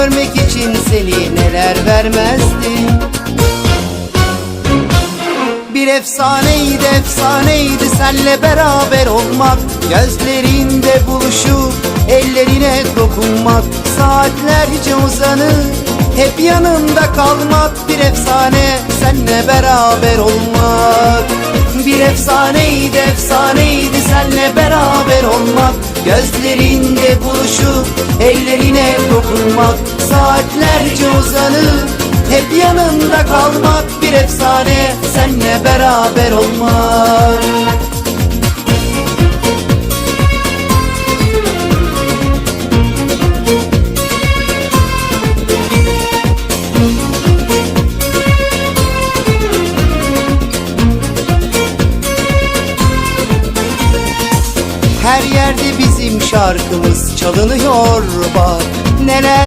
görmek için seni neler vermezdim bir efsaneydi efsaneydi senle beraber olmak. Gözlerinde buluşup ellerine dokunmak. Saatlerce uzanıp hep yanında kalmak. Bir efsane senle beraber olmak. Bir efsaneydi efsaneydi senle beraber olmak. Gözlerinde buluşup ellerine dokunmak Saatlerce uzanıp hep yanında kalmak bir efsane Senle beraber olmak. Her yerde bizim şarkımız çalınıyor bak. Neler